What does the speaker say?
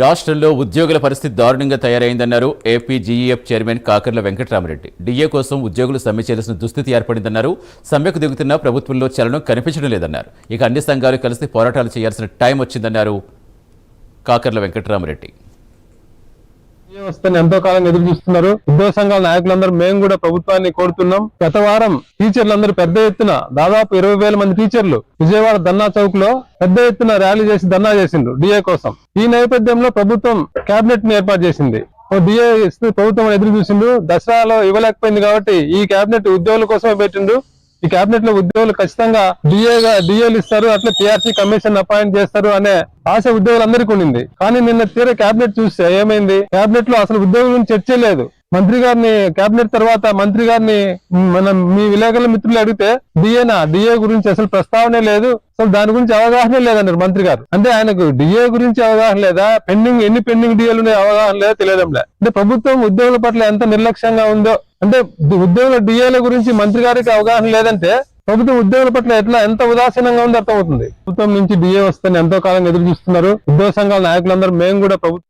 రాష్ట్రంలో ఉద్యోగుల పరిస్థితి దారుణంగా తయారైందన్నారు APGEF chairman Kakarla Venkataramareddy. DA కోసం ఉద్యోగులు సమ్మె చేయాల్సిన దుస్థితి ఏర్పడిందన్నారు. సమ్మెకు దిగుతున్న ప్రభుత్వంలో చలనం కనిపించడం లేదన్నారు. ఇక అన్ని సంఘాలు కలిసి పోరాటాలు చేయాల్సిన టైం వచ్చిందన్నారు కాకర్ల వెంకటరామరెడ్డి. వస్తని ఎంతో కాలం ఎదురు చూస్తున్నారు. ఉద్యోగ సంఘాల నాయకులందరూ మేము కూడా ప్రభుత్వాన్ని కోరుతున్నాం. గత వారం టీచర్లందరూ పెద్ద ఎత్తున దాదాపు ఇరవై వేల మంది టీచర్లు విజయవాడ ధర్నా చౌక్లో పెద్ద ఎత్తున ర్యాలీ చేసి ధర్నా చేసిండ్రు డిఏ కోసం. ఈ నేపథ్యంలో ప్రభుత్వం కేబినెట్ని ఏర్పాటు చేసింది. ఓ డిఏ ప్రభుత్వం ఎదురు చూసిండు దసరాలో ఇవ్వలేకపోయింది కాబట్టి ఈ కేబినెట్ ఉద్యోగుల కోసమే పెట్టిండు ఈ కేబినెట్లో ఉద్యోగులు ఖచ్చితంగా డిఏగా డిఏలు ఇస్తారు అట్లా టీఆర్సీ కమిషన్ అపాయింట్ చేస్తారు అనే ఆశ ఉద్యోగులందరికీ ఉండింది. కానీ నిన్న తీరే కేబినెట్ చూస్తే ఏమైంది? కేబినెట్లో అసలు ఉద్యోగుల గురించి చర్చే లేదు. మంత్రి గారిని కేబినెట్ తర్వాత మంత్రి గారిని మన మీ విలేకరుల మిత్రులు అడిగితే డిఏనా డిఏ గురించి అసలు ప్రస్తావనే లేదు. అసలు దాని గురించి అవగాహన లేదన్నారు మంత్రి గారు. అంటే ఆయనకు డిఏ గురించి అవగాహన లేదా? పెండింగ్ ఎన్ని పెండింగ్ డిఏలు ఉన్నాయో అవగాహన లేదా తెలియదంలే అంటే ప్రభుత్వం ఉద్యోగుల పట్ల ఎంత నిర్లక్ష్యంగా ఉందో అంటే ఉద్యోగుల డిఏల గురించి మంత్రి గారికి అవగాహన లేదంటే ప్రభుత్వం ఉద్యోగుల పట్ల ఎట్లా ఎంత ఉదాసీనంగా ఉందో అర్థమవుతుంది. ప్రభుత్వం నుంచి డిఏ వస్తే ఎంతో కాలం ఎదురు చూస్తున్నారు. ఉద్యోగ సంఘాల నాయకులందరూ మేము కూడా ప్రభుత్వం